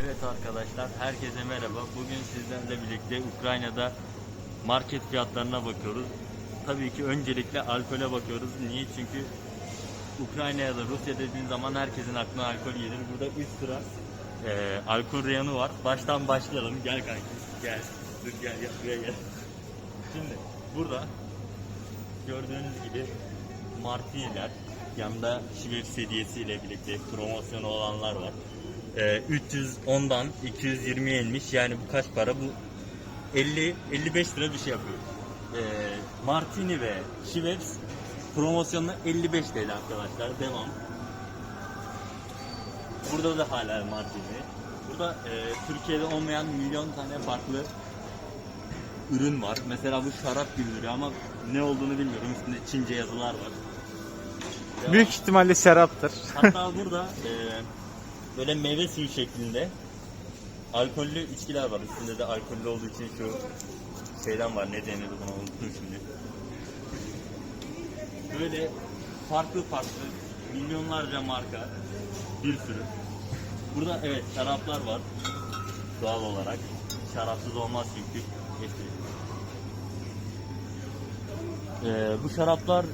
Evet arkadaşlar, herkese merhaba. Bugün sizlerle birlikte Ukrayna'da market fiyatlarına bakıyoruz. Tabii ki öncelikle alkole bakıyoruz. Niye? Çünkü Ukrayna ya da Rusya dediğin zaman herkesin aklına alkol gelir. Burada üst sıra eee alkol reyonu var. Baştan başlayalım. Gel kanki, gel. Dur gel, gel, buraya gel. Şimdi burada gördüğünüz gibi Martini'ler, yanında Schweppes hediyesiyle birlikte promosyonu olanlar var. Ee, 310'dan 220'ye inmiş. Yani bu kaç para? Bu 50 55 lira bir şey yapıyor. Ee, Martini ve Schweppes promosyonla 55 TL arkadaşlar. Devam. Burada da hala Martini. Burada e, Türkiye'de olmayan milyon tane farklı ürün var. Mesela bu şarap gibi duruyor ama ne olduğunu bilmiyorum. Üstünde Çince yazılar var. Devam. Büyük ihtimalle şaraptır. Hatta burada e, böyle meyve suyu şeklinde alkollü içkiler var. Üstünde de alkollü olduğu için şu şeyden var. Ne denir buna unuttum şimdi. Böyle farklı farklı milyonlarca marka bir sürü. Burada evet şaraplar var. Doğal olarak. Şarapsız olmaz çünkü. Getir. Ee, bu şaraplar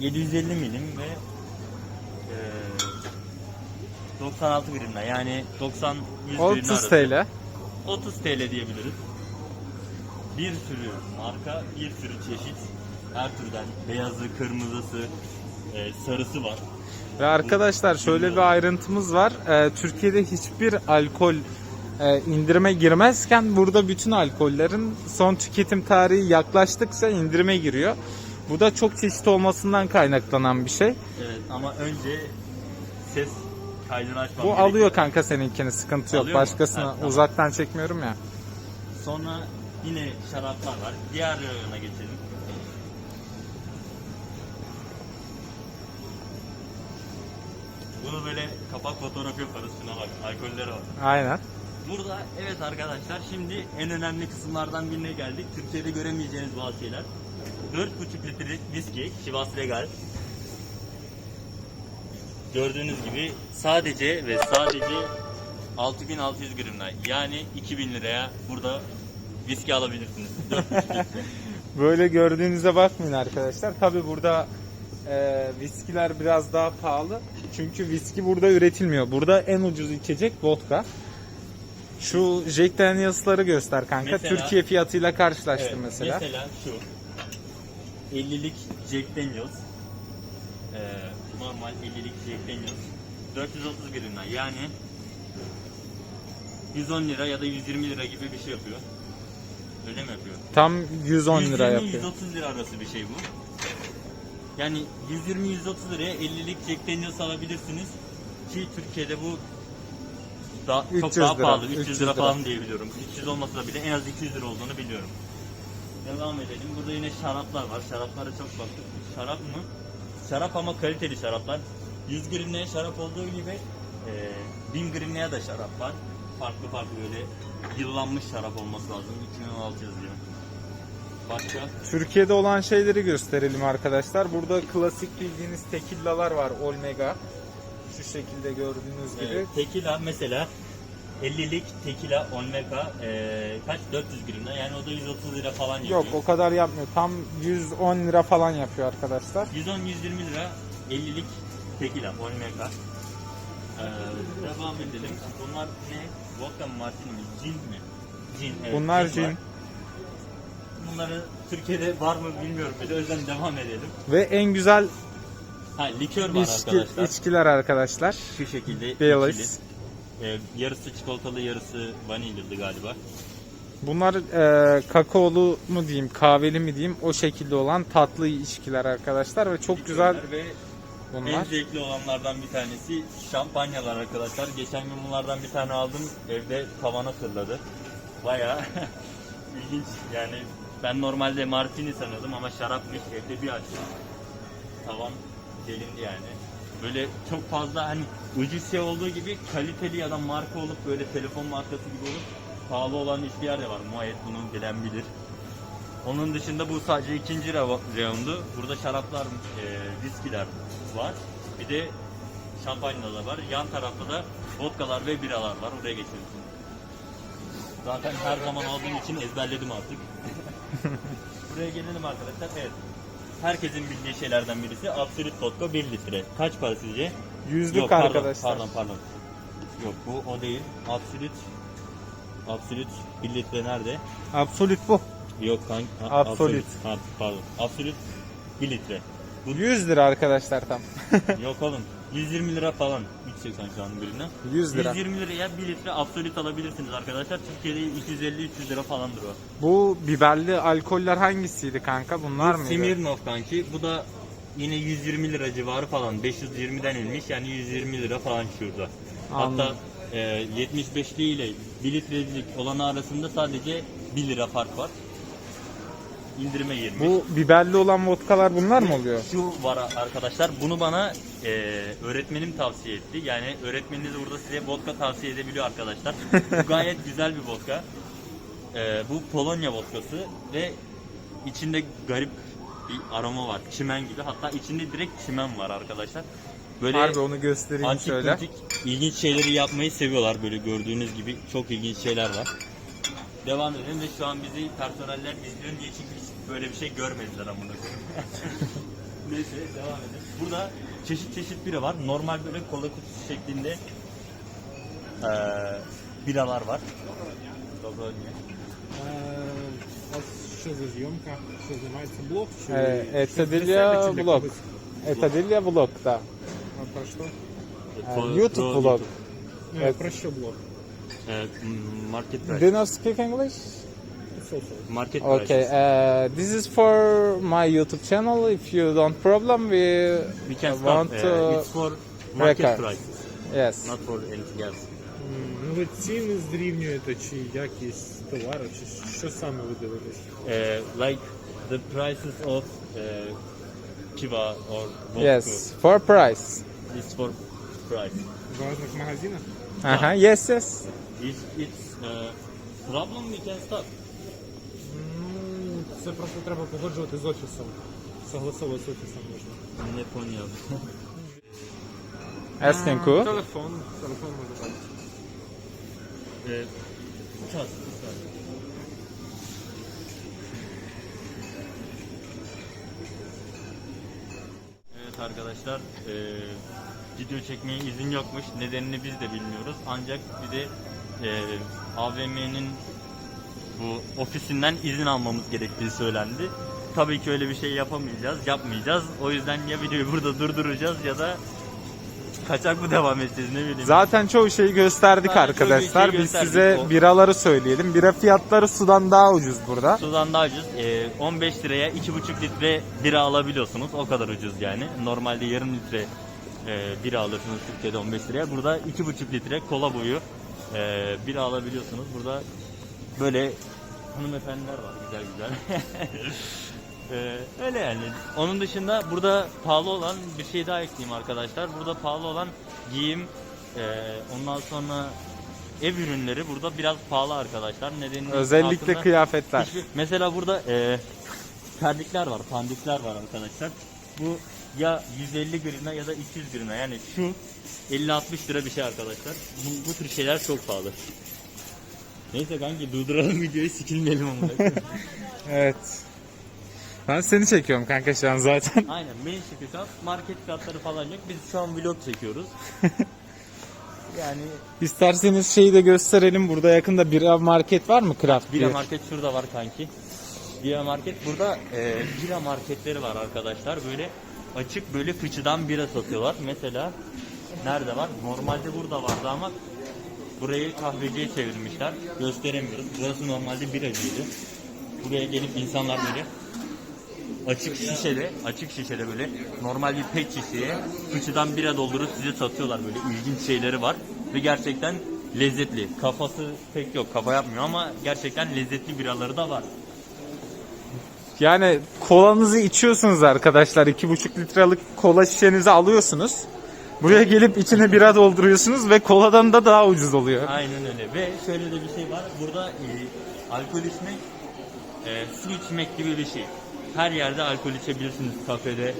750 milim ve ee, 96 gramla yani 90 100 gramla 30 arası. TL. 30 TL diyebiliriz. Bir sürü marka, bir sürü çeşit. Her türden beyazı, kırmızısı, e, sarısı var. Ve arkadaşlar şöyle bir ayrıntımız var. Ee, Türkiye'de hiçbir alkol e, indirime girmezken burada bütün alkollerin son tüketim tarihi yaklaştıkça indirime giriyor. Bu da çok çeşit olmasından kaynaklanan bir şey. Evet ama önce ses kaydını açmam Bu gerekiyor. alıyor kanka seninkini sıkıntı yok. Alıyor mu? Başkasına Ha, tamam. uzaktan çekmiyorum ya. Sonra yine şaraplar var. Diğer reyona geçelim. Bunu böyle kapak fotoğrafı yaparız. Şuna bak, alkolleri var. Aynen. Burada evet arkadaşlar şimdi en önemli kısımlardan birine geldik. Türkiye'de göremeyeceğiniz bazı şeyler. 4,5 litrelik viski Chivas Regal. Gördüğünüz gibi sadece ve sadece 6600 gramla yani 2000 liraya burada viski alabilirsiniz. 4,5 litre. Böyle gördüğünüze bakmayın arkadaşlar. Tabi burada e, viskiler biraz daha pahalı. Çünkü viski burada üretilmiyor. Burada en ucuz içecek vodka. Şu Jack Daniels'ları göster kanka. Mesela- Türkiye fiyatıyla karşılaştır Evet, mesela. Mesela şu 50'lik Jack Daniels ee, normal 50'lik Jack Daniels 430 gramla yani 110 lira ya da 120 lira gibi bir şey yapıyor. Öyle mi yapıyor? Tam 110 lira yapıyor. 130 lira arası bir şey bu. Yani 120-130 liraya 50'lik Jack Daniels alabilirsiniz ki Türkiye'de bu daha, çok 300 daha lira, pahalı. 300, 300 lira lira. falan diyebiliyorum. 300 olmasa da bile en az 200 lira olduğunu biliyorum. Devam edelim. Burada yine şaraplar var. Şaraplara çok baktık. Şarap mı? Şarap ama kaliteli şaraplar. 100 gramlığa şarap olduğu gibi e, 1000 gramlığa da şarap var. Farklı farklı böyle yıllanmış şarap olması lazım. 2016 yazıyor. Başka? Türkiye'de olan şeyleri gösterelim arkadaşlar. Burada klasik bildiğiniz tekillalar var. Olmega. Şu şekilde gördüğünüz gibi. Evet, tekila mesela 50'lik tekila Olmeca e, kaç 400 gramla yani o da 130 lira falan yapıyor. Yok o kadar yapmıyor. Tam 110 lira falan yapıyor arkadaşlar. 110-120 lira 50'lik tekila Olmeca. Ee, devam edelim. Bunlar ne? Vodka mı Martini mi? Gin mi? Gin. Evet, Bunlar gin var. Bunları Türkiye'de var mı bilmiyorum. Bir de o yüzden devam edelim. Ve en güzel Ha likör var içki, arkadaşlar. içkiler arkadaşlar. Şu şekilde Baileys. ikili. Ee, yarısı çikolatalı yarısı vanilyalı galiba. Bunlar e, kakaolu mu diyeyim, kahveli mi diyeyim o şekilde olan tatlı içkiler arkadaşlar ve çok güzel ve En bunlar. zevkli olanlardan bir tanesi şampanyalar arkadaşlar. Geçen gün bunlardan bir tane aldım. Evde tavana fırladı. Baya ilginç yani. Ben normalde martini sanıyordum ama şarapmış. Evde bir açtım. Tavan delindi yani. Böyle çok fazla hani ucuz şey olduğu gibi kaliteli ya da marka olup böyle telefon markası gibi olup pahalı olan hiçbir yerde var. Muayet bunu bilen bilir. Onun dışında bu sadece ikinci reyondu. Burada şaraplar, e, viskiler var. Bir de şampanya da var. Yan tarafta da vodkalar ve biralar var. Oraya geçiyoruz. Zaten her zaman aldığım için ezberledim artık. Buraya gelelim arkadaşlar. Evet. Herkesin bildiği şeylerden birisi Absolut Vodka 1 litre. Kaç para sizce? Yüzlük Yok pardon, arkadaşlar. pardon pardon. Yok bu o değil. Absolut Absolut 1 litre nerede? Absolut bu. Yok kanka. Absolut. Ha, pardon. Absolut 1 litre. Bu 100 lira arkadaşlar tam. yok oğlum. 120 lira falan. 3.80 şu an birine. 100 lira. 120 liraya 1 litre Absolut alabilirsiniz arkadaşlar. Türkiye'de 250-300 lira falandır o. Bu biberli alkoller hangisiydi kanka? Bunlar mıydı? Smirnoff kanki. Bu da yine 120 lira civarı falan. 520'den inmiş yani 120 lira falan şurada. Hatta Anladım. e, 75'li ile 1 litrelik olanı arasında sadece 1 lira fark var. İndirime girmiş. Bu biberli olan vodkalar bunlar mı oluyor? Şu var arkadaşlar. Bunu bana e, öğretmenim tavsiye etti. Yani öğretmeniniz burada size vodka tavsiye edebiliyor arkadaşlar. Bu gayet güzel bir vodka. E, bu Polonya vodkası ve içinde garip bir aroma var. Çimen gibi. Hatta içinde direkt çimen var arkadaşlar. Böyle Harbi onu göstereyim şöyle. ilginç şeyleri yapmayı seviyorlar. Böyle gördüğünüz gibi çok ilginç şeyler var. Devam edelim ve şu an bizi personeller izliyor. Niye? Çünkü böyle bir şey görmediler amına koyayım. Neyse devam edelim. Burada çeşit çeşit bira var. Normal böyle kola kutusu şeklinde eee biralar var. Доброго дня. Е, У вас що за зйомка? Що знімається блог? Чи Е, е, щось це для для себе, чи для блог. когось? Это для блог, да. А про що? Про- YouTube про vlog. Е, Е, Про що блог? Eee, market Do you price. know speak English? So-so. Market Okay, prices. uh, this is for my YouTube channel. If you don't problem, we, We can stop. want Eee, to. it's for market record. prices, Yes. not for anything else. М, Ну ви ціни зрівнюєте, чи якість товару, чи що саме ви дивитесь? uh, like the prices of uh, Kiva or vodka. Yes. For price. It's for price. В різних магазинах? Uh huh. Yes, yes. If it's uh, problem, we can stop. Ну, це просто треба погоджувати з офісом. Согласовувати з офісом можна. Не понял. Asking who? Телефон, телефон може бути. Ee, Час, час. Evet arkadaşlar, eee, video çekmeye izin yokmuş. Nedenini biz de bilmiyoruz. Ancak bir de eee AVM'nin bu ofisinden izin almamız gerektiği söylendi. Tabii ki öyle bir şey yapamayacağız, yapmayacağız. O yüzden ya videoyu burada durduracağız ya da kaçak mı devam edeceğiz ne bileyim. Zaten çoğu şeyi gösterdik Zaten arkadaşlar. şeyi Biz gösterdik. size O- biraları söyleyelim. Bira fiyatları sudan daha ucuz burada. Sudan daha ucuz. Ee, 15 liraya 2,5 litre bira alabiliyorsunuz. O kadar ucuz yani. Normalde yarım litre e, bira alırsınız Türkiye'de 15 liraya. Burada 2,5 litre kola boyu e, bira alabiliyorsunuz. Burada böyle hanımefendiler var güzel güzel. Ee, öyle yani. Onun dışında burada pahalı olan bir şey daha ekleyeyim arkadaşlar. Burada pahalı olan giyim, e, ondan sonra ev ürünleri burada biraz pahalı arkadaşlar. Nedeni Özellikle altında- kıyafetler. Hiçbir- mesela burada e, terlikler var, pandikler var arkadaşlar. Bu ya 150 grina ya da 200 grina yani şu 50-60 lira bir şey arkadaşlar. Bu, bu tür şeyler çok pahalı. Neyse kanki durduralım videoyu sikilmeyelim ama. Evet. Ben seni çekiyorum kanka şu an zaten. Aynen beni çıkıyor market fiyatları falan yok. Biz şu an vlog çekiyoruz. yani İsterseniz şeyi de gösterelim. Burada yakında bira market var mı craft bira beer? market şurada var kanki. Bira market burada e, bira marketleri var arkadaşlar. Böyle açık böyle fıçıdan bira satıyorlar. Mesela nerede var? Normalde burada vardı ama burayı kahveciye çevirmişler. Gösteremiyoruz. Burası normalde biracıydı. Buraya gelip insanlar böyle açık şişede, açık şişede böyle normal bir pet şişeye fıçıdan bira doldurup size satıyorlar böyle ilginç şeyleri var ve gerçekten lezzetli. Kafası pek yok, kafa yapmıyor ama gerçekten lezzetli biraları da var. Yani kolanızı içiyorsunuz arkadaşlar. 2,5 litrelik kola şişenizi alıyorsunuz. Buraya gelip içine bira dolduruyorsunuz ve koladan da daha ucuz oluyor. Aynen öyle ve şöyle de bir şey var. Burada e, alkol içmek, e, su içmek gibi bir şey. Her yerde alkol içebilirsiniz. Kafede,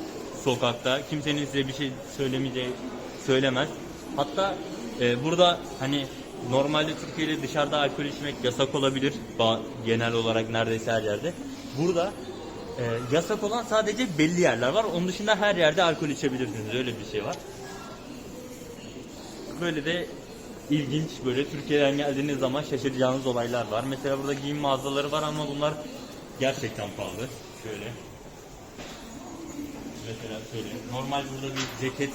sokakta. Kimsenin size bir şey söylemeyeceği, söylemez. Hatta e, burada hani normalde Türkiye'de dışarıda alkol içmek yasak olabilir. Ba- genel olarak neredeyse her yerde. Burada e, yasak olan sadece belli yerler var. Onun dışında her yerde alkol içebilirsiniz. Öyle bir şey var. Böyle de ilginç böyle Türkiye'den geldiğiniz zaman şaşıracağınız olaylar var. Mesela burada giyim mağazaları var ama bunlar gerçekten pahalı. Şöyle. Mesela şöyle. Normal burada bir ceket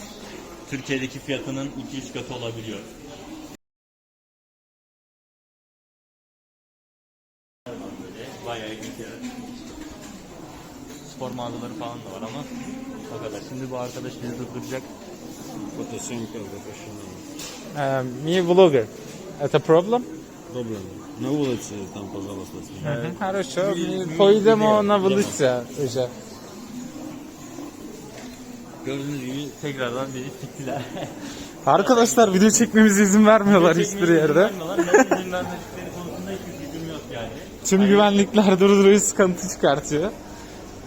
Türkiye'deki fiyatının 2-3 katı olabiliyor. Bayağı güzel. Spor mağazaları falan da var ama o kadar. Şimdi bu arkadaş bizi durduracak. Фотосъемка запрещена. Е, Мій влогер. Это проблем? Проблема. На улице там, пожалуйста, снимай. Хорошо. Мій- мій Поїдемо відео. на вулиця вже. Gördüğünüz gibi tekrardan bizi siktiler. Arkadaşlar video çekmemize izin vermiyorlar Çekmeye hiçbir izin yerde. vermiyorlar. Neden izin vermedikleri konusunda hiçbir fikrim yok yani. Tüm Hani güvenlikler durduruyor sıkıntı çıkartıyor.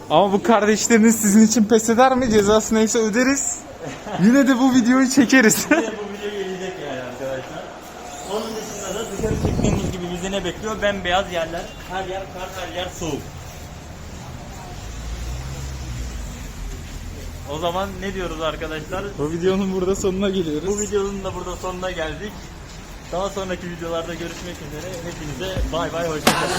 Ama bu kardeşleriniz sizin için pes eder mi? Cezası neyse öderiz. Yine de bu videoyu çekeriz. Yine bu video gelecek yani arkadaşlar. Onun dışında da dışarı çıktığımız gibi bizi ne bekliyor? Bembeyaz yerler. Her yer kar, her yer soğuk. O zaman ne diyoruz arkadaşlar? bu videonun burada sonuna geliyoruz. Bu videonun da burada sonuna geldik. Daha sonraki videolarda görüşmek üzere. Hepinize bay bay hoşçakalın.